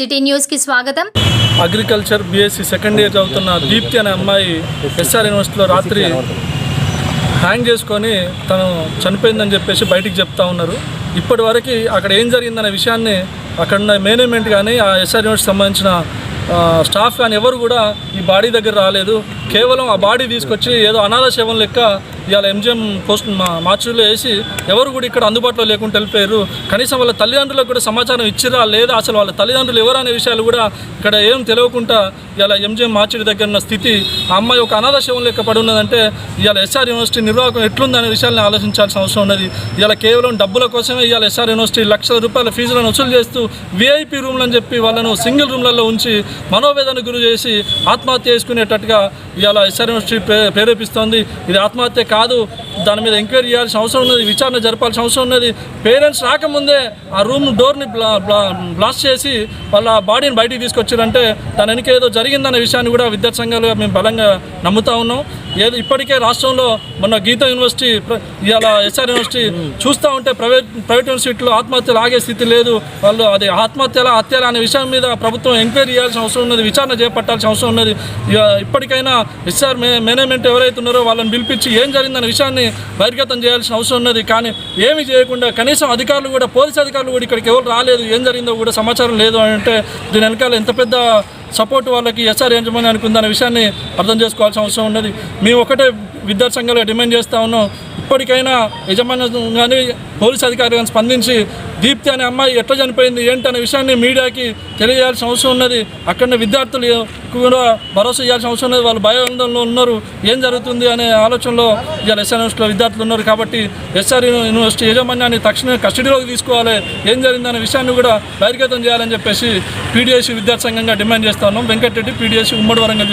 City న్యూస్కి స్వాగతం. Agriculture BSc second year చదువుతున్న దీప్తి అనే అమ్మాయి ఎస్ఆర్ యూనివర్సిటీలో రాత్రి హ్యాంగ్ చేసుకొని తను చనిపోయిందని చెప్పేసి బయటికి చెప్తా ఉన్నారు. ఇప్పటి వరకు అక్కడ ఏం జరిగిందనే విషయాన్ని అక్కడ ఉన్న మేనేజ్మెంట్ కానీ ఆ ఎస్ఆర్ యూనివర్సిటీ సంబంధించిన స్టాఫ్ కానీ ఎవరు కూడా ఈ బాడీ దగ్గర రాలేదు. కేవలం ఆ బాడీ తీసుకొచ్చి ఏదో అనాథ శవం లెక్క ఇవాళ ఎంజిఎం పోస్ట్ మా మార్చులో వేసి ఎవరు కూడా ఇక్కడ అందుబాటులో లేకుండా వెళ్ళిపోయారు. కనీసం వాళ్ళ తల్లిదండ్రులకు కూడా సమాచారం ఇచ్చిరా లేదా అసలు వాళ్ళ తల్లిదండ్రులు ఎవరు అనే విషయాలు కూడా ఇక్కడ ఏం తెలియకుండా ఇవాళ ఎంజిఎం మార్చిడి దగ్గర ఉన్న స్థితి ఆ అమ్మాయి ఒక అనాథ శవం లెక్క పడి ఉన్నదంటే ఇవాళ ఎస్ఆర్ యూనివర్సిటీ నిర్వాహకం ఎట్లుందనే విషయాన్ని ఆలోచించాల్సిన అవసరం ఉన్నది. ఇవాళ కేవలం డబ్బుల కోసమే ఇవాళ ఎస్ఆర్ యూనివర్సిటీ లక్షల రూపాయల ఫీజులను వసూలు చేస్తూ వీఐపీ రూమ్లు అని చెప్పి వాళ్ళను సింగిల్ రూమ్లలో ఉంచి మనోవేదన గురి చేసి ఆత్మహత్య చేసుకునేటట్టుగా ఇవాళ ఎస్ఆర్ యూనివర్సిటీ ప్రేరేపిస్తోంది. ఇది ఆత్మహత్య కాదు. దాని మీద ఎంక్వైరీ చేయాల్సిన అవసరం ఉన్నది విచారణ జరపాల్సిన అవసరం ఉన్నది. పేరెంట్స్ రాకముందే ఆ రూమ్ డోర్ని బ్లా బ్లా బ్లాస్ట్ చేసి వాళ్ళ బాడీని బయటికి తీసుకొచ్చారంటే తన వెనుక ఏదో జరిగిందనే విషయాన్ని కూడా విద్యార్థి సంఘాలుగా మేము బలంగా నమ్ముతా ఉన్నాం. ఏదో ఇప్పటికే రాష్ట్రంలో మొన్న గీతా యూనివర్సిటీ ప్ర- ఇవాళ ఎస్ఆర్ యూనివర్సిటీ చూస్తూ ఉంటే ప్రైవేట్ ప్రైవేట్ యూనివర్సిటీలో ఆత్మహత్యలు ఆగే స్థితి లేదు. వాళ్ళు అది ఆత్మహత్యల హత్యల అనే విషయం మీద ప్రభుత్వం ఎంక్వైరీ చేయాల్సిన అవసరం ఉన్నది విచారణ చేపట్టాల్సిన అవసరం ఉన్నది. ఇక ఇప్పటికైనా ఎస్ఆర్ మే మేనేజ్మెంట్ ఎవరైతే ఉన్నారో వాళ్ళని పిలిపించి ఏం జరిగిందనే విషయాన్ని బహిర్గతం చేయాల్సిన అవసరం ఉన్నది. కానీ ఏమి చేయకుండా కనీసం అధికారులు కూడా పోలీస్ అధికారులు కూడా ఇక్కడికి ఎవరు రాలేదు. ఏం జరిగిందో కూడా సమాచారం లేదు అని అంటే దీని వెనకాల ఎంత పెద్ద సపోర్ట్ వాళ్ళకి ఎస్ఆర్ యాజమాన్యానికి అనుకుందనే విషయాన్ని అర్థం చేసుకోవాల్సిన అవసరం ఉన్నది. మేము ఒకటే విద్యార్థి సంఘాలు డిమాండ్ చేస్తా ఉన్నాం. ఇప్పటికైనా యజమాన్యం కానీ పోలీస్ అధికారి కానీ స్పందించి దీప్తి అనే అమ్మాయి ఎట్లా చనిపోయింది ఏంటి అనే విషయాన్ని మీడియాకి తెలియజేయాల్సిన అవసరం ఉన్నది. అక్కడ విద్యార్థులు కూడా భరోసా ఇవ్వాల్సిన అవసరం ఉన్నది. వాళ్ళు భయాందోళనలో ఉన్నారు. ఏం జరుగుతుంది? అనే ఆలోచనలో ఇవాళ ఎస్ఆర్ యూనివర్సిటీలో విద్యార్థులు ఉన్నారు కాబట్టి ఎస్ఆర్ యూనివర్సిటీ యాజమాన్యాన్ని తక్షణమే కస్టడీలోకి తీసుకోవాలి. ఏం జరిగిందనే విషయాన్ని కూడా బహిర్గతం చేయాలని చెప్పేసి పీడిఎస్సీ విద్యార్థి సంఘంగా డిమాండ్ చేస్తాను వెంకటరెడ్డి పీడిఎస్సీ ఉమ్మడి వరంగల్